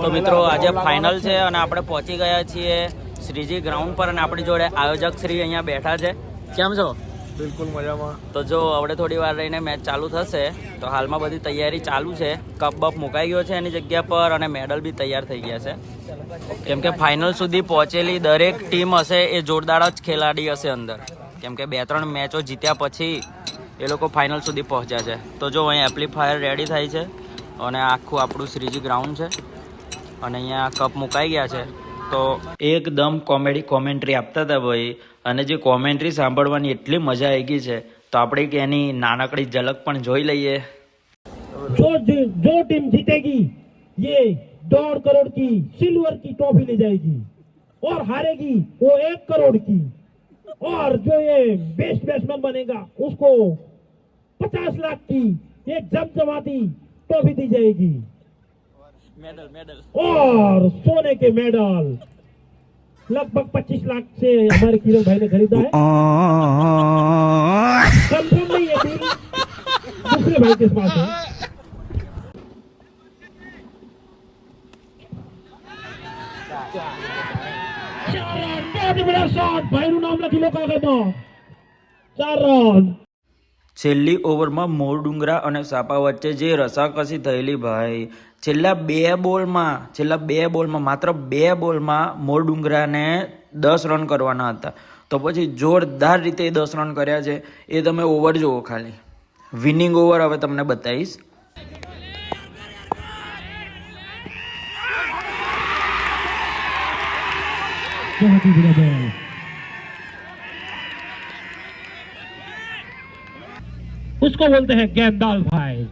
તો મિત્રો આજે ફાઇનલ છે અને આપણે પહોંચી ગયા છીએ શ્રીજી ગ્રાઉન્ડ પર અને આપણી જોડે આયોજક શ્રી અહીંયા બેઠા છે. કેમ છો? બિલકુલ મજામાં. તો જો હવે થોડી વાર રહીને મેચ ચાલુ થશે તો હાલમાં બધી તૈયારી ચાલુ છે. કપ બપ મુકાઈ ગયો છે એની જગ્યા પર અને મેડલ બી તૈયાર થઈ ગયા છે. કેમ કે ફાઇનલ સુધી પહોંચેલી દરેક ટીમ હશે એ જોરદાર જ ખેલાડી હશે અંદર. કેમ કે બે ત્રણ મેચો જીત્યા પછી એ લોકો ફાઇનલ સુધી પહોંચ્યા છે. તો જો અહીં એપ્લિફાયર રેડી થાય છે અને આખું આપણું શ્રીજી ગ્રાઉન્ડ છે. અને અહીંયા કપ મુકાઈ ગયા છે તો એકદમ કોમેડી કોમેન્ટ્રી આપતા હતા ભાઈ અને જે કોમેન્ટ્રી સાંભળવાની એટલી મજા આવી ગઈ છે તો આપણે કે એની નાનકડી ઝલક પણ જોઈ લઈએ जो जो टीम जीतेगी ये दौड़ करोड़ की सिल्वर की ट्रॉफी ले जाएगी और हारेगी वो एक करोड़ की और जो ये बेस्ट बैट्समैन बनेगा उसको पचास लाख की एक जमजमाती ट्रॉफी दी जाएगी मेडल मेडल। और सोने के मेडल। लगभग 25 लाख से हमारे किरण भाई ने खरीदा है। कंफर्म नहीं है बिल दूसरे भाई के पास है। चार रन बहुत बड़ा शॉट भाई नाम लखी लोग का चार रन છેલ્લી ઓવરમાં મોરડુંગરા અને સાપા વચ્ચે જે રસાકસી થયેલી ભાઈ છેલ્લા બે બોલમાં છેલ્લા બે બોલમાં માત્ર બે બોલમાં મોરડુંગરાને દસ રન કરવાના હતા. તો પછી જોરદાર રીતે એ દસ રન કર્યા છે. એ તમે ઓવર જુઓ ખાલી. વિનિંગ ઓવર હવે તમને બતાવીશ. Thank you, उसको बोलते हैं गेंदाल भाई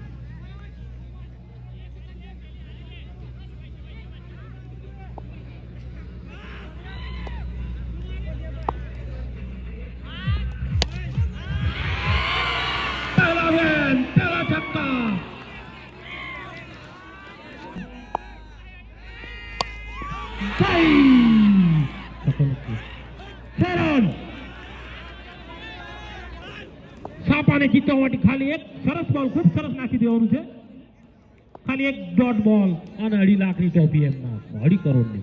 સાપાને ખાલી એક સરસ બોલ ખૂબ સરસ નાખી દેવાનું છે. ખાલી એક ડોટ બોલ અને અઢી લાખની ટોપી એમના. અઢી કરોડની.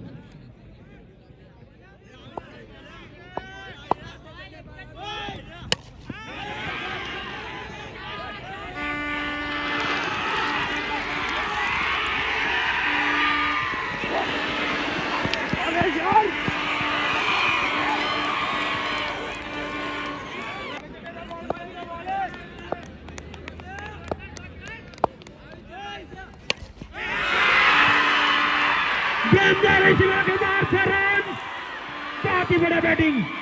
ही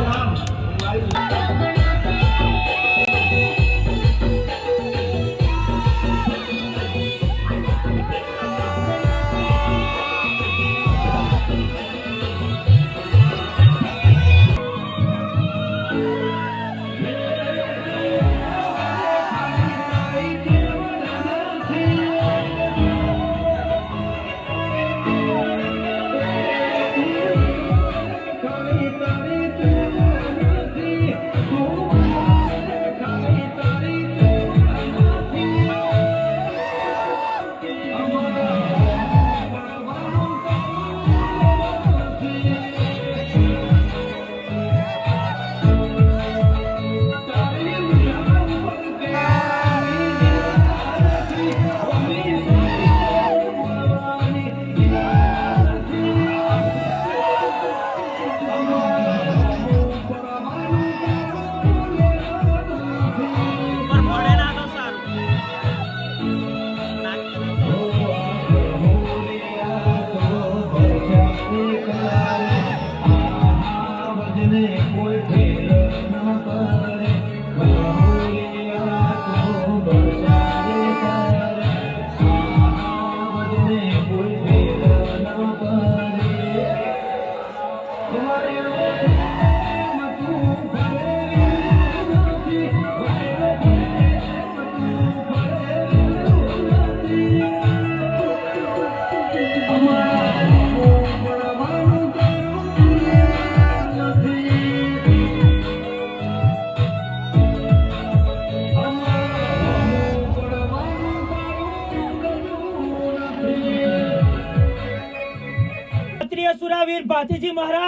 ક્ષત્રિય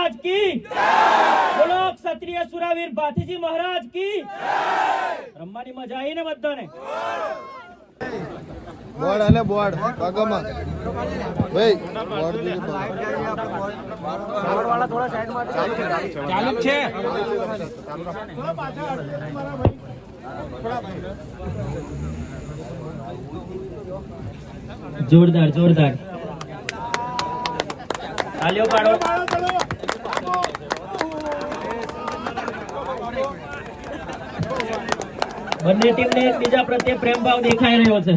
મહારાજ કી બોલો ક્ષત્રિય સુરાવીર ભાતીજી મહારાજ કી રમવાની મજા આવી ને બધાને? બોર્ડ અને બોર્ડ પગમાં ભાઈ બોર્ડ દીધું ચાલુ જ છે. જોરદાર જોરદાર. તાલીઓ પાડો. બંને ટીમને એકબીજા પ્રત્યે પ્રેમ ભાવ દેખાઈ રહ્યો છે.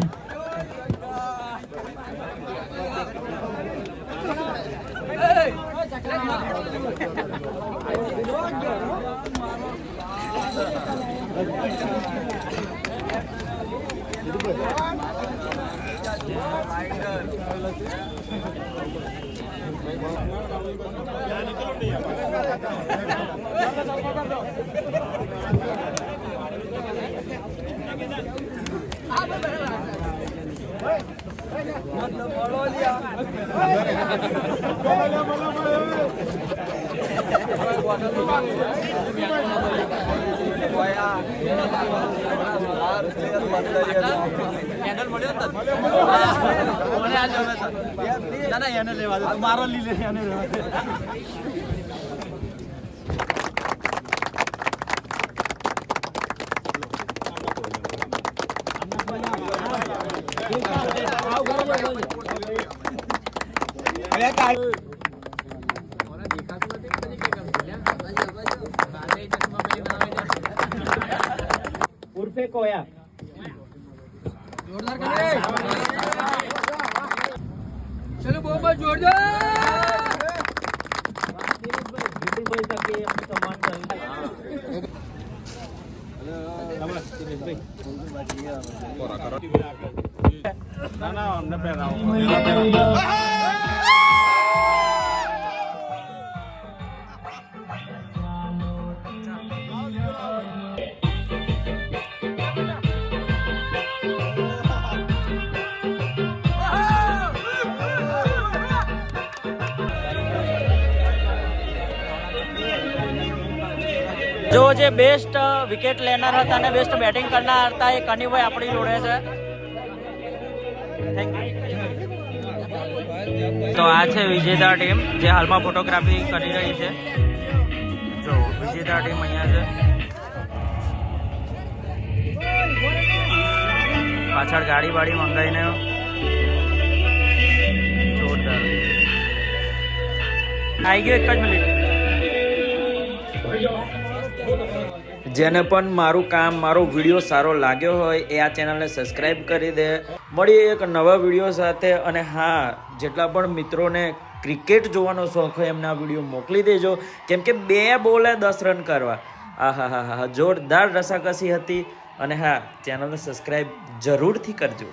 ના ના એને લેવા દો. મારો લીલે એને લેવા દે. ઉર્ફે કોયા? ચલો બહુ બહુ જોરદાર વિપુલભાઈ તકે સન્માન કર્યું ને પહેરાવો જો જે બેસ્ટ વિકેટ લેનાર હતા અને બેસ્ટ બેટિંગ કરનાર હતા, એ કનિભાઈ આપણી જોડે છે. તો આ છે વિજેતા ટીમ, જે હાલમાં ફોટોગ્રાફી કરી રહી છે. જો, વિજેતા ટીમ અહીંયા છે. પાછળ ગાડી વાડી મંગાવીને જોરદાર. આવી ગયો એક જ મિનિટ. જેને પણ મારું કામ, મારો વીડિયો સારો લાગ્યો હોય એ આ ચેનલને સબસ્ક્રાઈબ કરી દે. મળીએ એક નવા વીડિયો સાથે અને હા, જેટલા પણ મિત્રોને ક્રિકેટ જોવાનો શોખ હોય એમને આ વીડિયો મોકલી દેજો. કેમ કે બે બોલે દસ રન કરવા. આ હા હા હા જોરદાર રસાકસી હતી અને હા, ચેનલને સબસ્ક્રાઈબ જરૂરથી કરજો.